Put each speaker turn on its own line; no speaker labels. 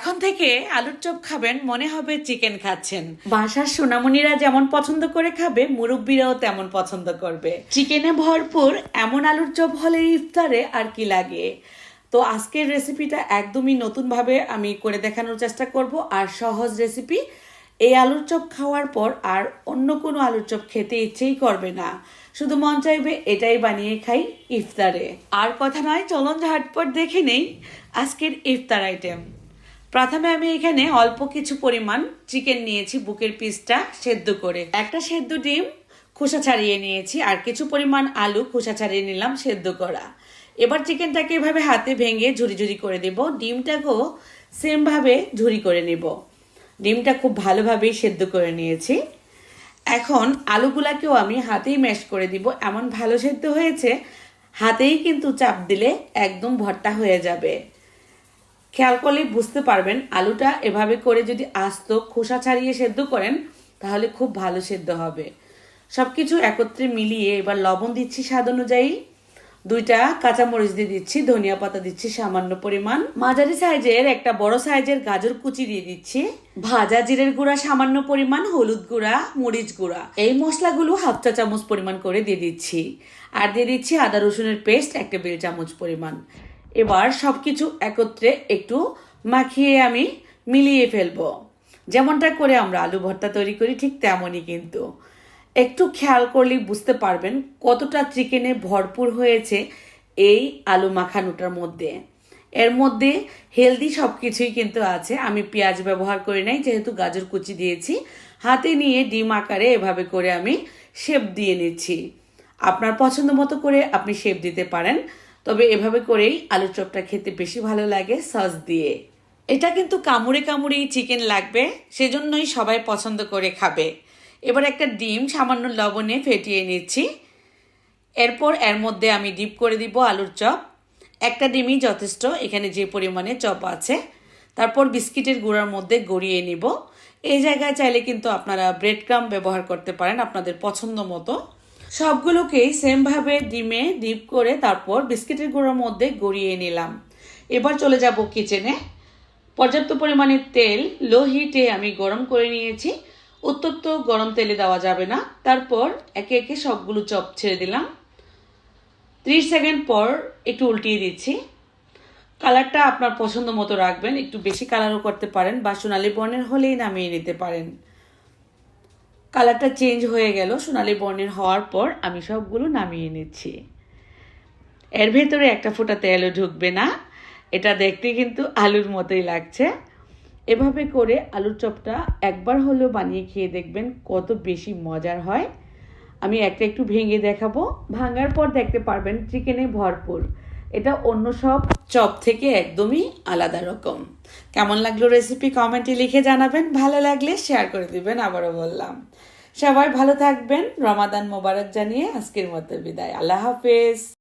এখন থেকে আলুর চপ খাবেন মনে হবে চিকেন খাচ্ছেন। বাসার সোনামণিরা যেমন পছন্দ করে খাবে মুরব্বীরাও তেমন পছন্দ করবে। চিকেনে ভরপুর এমন আলুর চপ হলে ইফতারে আর কি লাগে? তো আজকের রেসিপিটা একদমই নতুনভাবে আমি করে দেখানোর চেষ্টা করব আর সহজ রেসিপি এই আলুর চপ খাওয়ার পর আর অন্য কোনো আলুর চপ খেতে ইচ্ছেই করবে না। শুধু মন চাইবে এটাই বানিয়ে খাই ইফতারে। আর কথা নয় চলন ঝটপট দেখে নেই আজকের ইফতার আইটেম প্রথমে আমি এখানে অল্প কিছু পরিমাণ চিকেন নিয়েছি, বুকের পিসটা সেদ্ধ করে। একটা সেদ্ধ ডিম খোসা ছাড়িয়ে নিয়েছি আর কিছু পরিমাণ আলু খোসা ছাড়িয়ে নিলাম সেদ্ধ করা। এবার চিকেনটাকে এভাবে হাতে ভেঙে ঝুরি ঝুরি করে দেব। ডিমটাকেও সেমভাবে ঝুরি করে নেব। ডিমটা খুব ভালোভাবেই সেদ্ধ করে নিয়েছি। এখন আলুগুলাকেও আমি হাতেই ম্যাশ করে দিব। এমন ভালো সেদ্ধ হয়েছে, হাতেই কিন্তু চাপ দিলে একদম ভর্তা হয়ে যাবে। খেয়াল করলেই বুঝতে পারবেন আলুটা এভাবে করে যদি আস্ত, খোসা ছাড়িয়ে সেদ্ধ করেন, তাহলে খুব ভালো সেদ্ধ হবে। সব কিছু একত্রে মিলিয়ে এবার লবণ দিচ্ছি স্বাদ অনুযায়ী। দুইটা কাঁচামরিচ দিয়ে দিচ্ছি, ধনিয়া পাতা দিচ্ছি সামান্য পরিমাণ। মাঝারি সাইজের একটা বড় সাইজের গাজর কুচি দিয়ে দিচ্ছি। ভাজা জিরের গুঁড়া সামান্য পরিমাণ, হলুদ গুঁড়া, মরিচ গুঁড়া। এই মশলাগুলো হাফ চা চামচ পরিমাণ করে দিয়ে দিচ্ছি। আর দিয়ে দিচ্ছি আদা রসুনের পেস্ট, একটা বেল চামচ পরিমাণ। এবার সব কিছু একত্রে একটু মাখিয়ে আমি মিলিয়ে ফেলব। যেমনটা করে আমরা আলু ভর্তা তৈরি করি, ঠিক তেমনই কিন্তু। একটু খেয়াল করলেই বুঝতে পারবেন কতটা চিকেনে ভরপুর হয়েছে এই আলু মাখানোটার মধ্যে। এর মধ্যে হেলদি সব কিছুই কিন্তু আছে। আমি পেঁয়াজ ব্যবহার করি নাই, যেহেতু গাজর কুচি দিয়েছি। হাতে নিয়ে ডিম আকারে এভাবে করে আমি শেপ দিয়ে নিচ্ছি। আপনার পছন্দ মতো করে আপনি শেপ দিতে পারেন। তবে এভাবে করেই আলুর চপটা খেতে বেশি ভালো লাগে সস দিয়ে। এটা কিন্তু কামড়ে কামড়েই চিকেন লাগবে, সেজন্যই সবাই পছন্দ করে খাবে। এবার একটা ডিম, সামান্য লবণে ফেটিয়ে নিচ্ছি। এরপর এর মধ্যে আমি ডিপ করে দিব আলুর চপ। একটা ডিমই যথেষ্ট, এখানে যে পরিমাণে চপ আছে। তারপর বিস্কিটের গুঁড়ার মধ্যে গড়িয়ে নিব। এই জায়গায় চাইলে কিন্তু আপনারা ব্রেড ক্রাম ব্যবহার করতে পারেন আপনাদের পছন্দ মতো। সবগুলোকেই সেমভাবে ডিমে ডিপ করে তারপর বিস্কিটের গুঁড়োর মধ্যে গড়িয়ে নিলাম। এবার চলে যাব কিচেনে। পর্যাপ্ত পরিমাণে তেল লো হিটে আমি গরম করে নিয়েছি। উত্তপ্ত গরম তেলে দেওয়া যাবে না। তারপর একে একে সবগুলো চপ ছেড়ে দিলাম। ত্রিশ সেকেন্ড পর একটু উল্টিয়ে দিচ্ছি। কালারটা আপনার পছন্দ মতো রাখবেন। একটু বেশি কালারও করতে পারেন বা সোনালি বর্ণের হলেই নামিয়ে নিতে পারেন। কালারটা চেঞ্জ হয়ে গেল, সোনালি বর্ণের হওয়ার পর আমি সবগুলো নামিয়ে নিচ্ছি। এর ভেতরে একটা ফোঁটা তেলও ঢুকবে না, এটা দেখতে কিন্তু আলুর মতোই লাগছে। এভাবে করে আলুর চপটা একবার হলেও বানিয়ে খেয়ে দেখবেন কত বেশি মজার হয়। আমি একটা একটু ভেঙে দেখাবো। ভাঙার পর দেখতে পারবেন চিকেনে ভরপুর। এটা অন্য সব চপ থেকে একদমই আলাদা রকম। কেমন লাগল রেসিপি কমেন্টে লিখে জানাবেন, ভালো লাগলে শেয়ার করে দিবেন, আবারও বললাম। সবাই ভালো থাকবেন, রমাদান মোবারক জানিয়ে আজকের মতো বিদায়। আল্লাহ হাফেজ।